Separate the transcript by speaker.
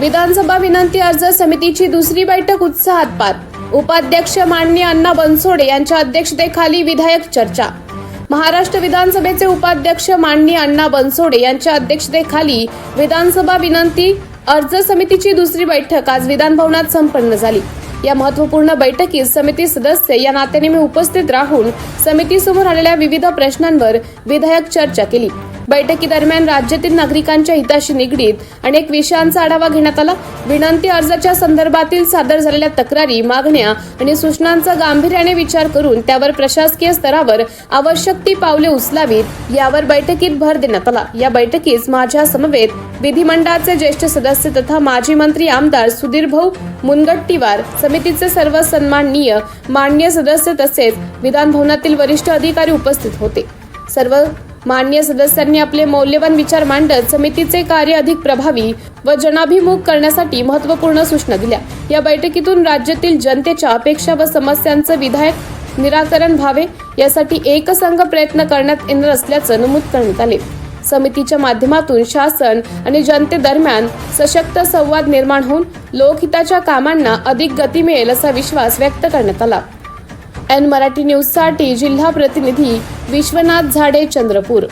Speaker 1: विधानसभा विनंती अर्ज समितीची दुसरी बैठक उत्साहात पार. उपाध्यक्ष माननीय अण्णा बनसोडे यांच्या अध्यक्षतेखाली विधायक चर्चा. महाराष्ट्र विधानसभेचे उपाध्यक्ष माननीय अण्णा बनसोडे यांच्या अध्यक्षतेखाली विधानसभा विनंती अर्ज समितीची दुसरी बैठक आज विधानभवनात संपन्न झाली. या महत्त्वपूर्ण बैठकीत समिती सदस्य या नात्याने मी उपस्थित राहून समितीसमोर आलेल्या विविध प्रश्नांवर विधायक चर्चा केली. बैठकीदरम्यान राज्यातील नागरिकांच्या हिताशी निगडीत अनेक विषयांचा आढावा घेण्यात आला. विनंती अर्जाच्या संदर्भातील सादर झालेल्या तक्रारी मागण्या आणि सूचनांचा गांभीर्याने विचार करून त्यावर प्रशासकीय स्तरावर आवश्यक ती पावले उचलावीत यावर बैठकीत भर देण्यात आला. या बैठकीस माझ्या समवेत विधिमंडळाचे ज्येष्ठ सदस्य तथा माजी मंत्री आमदार सुधीर भाऊ मुनगट्टीवार समितीचे सर्व सन्माननीय मान्य सदस्य तसेच विधान भवनातील वरिष्ठ अधिकारी उपस्थित होते. सर्व मान्य सदस्यांनी आपले मौल्यवान विचार मांडत समितीचे कार्य अधिक प्रभावी व जनाभिमुख करण्यासाठी महत्त्वपूर्ण सूचना दिल्या. या बैठकीतून राज्यातील जनतेच्या अपेक्षा व समस्यांचं विधायक निराकरण व्हावे यासाठी एकसंघ प्रयत्न करण्यात येणार असल्याचं नमूद करण्यात आले. समितीच्या माध्यमातून शासन आणि जनतेदरम्यान सशक्त संवाद निर्माण होऊन लोकहिताच्या कामांना अधिक गती मिळेल असा विश्वास व्यक्त करण्यात आला. एन मराठी न्यूजसाठी जिल्हा प्रतिनिधी विश्वनाथ झाडे चंद्रपूर.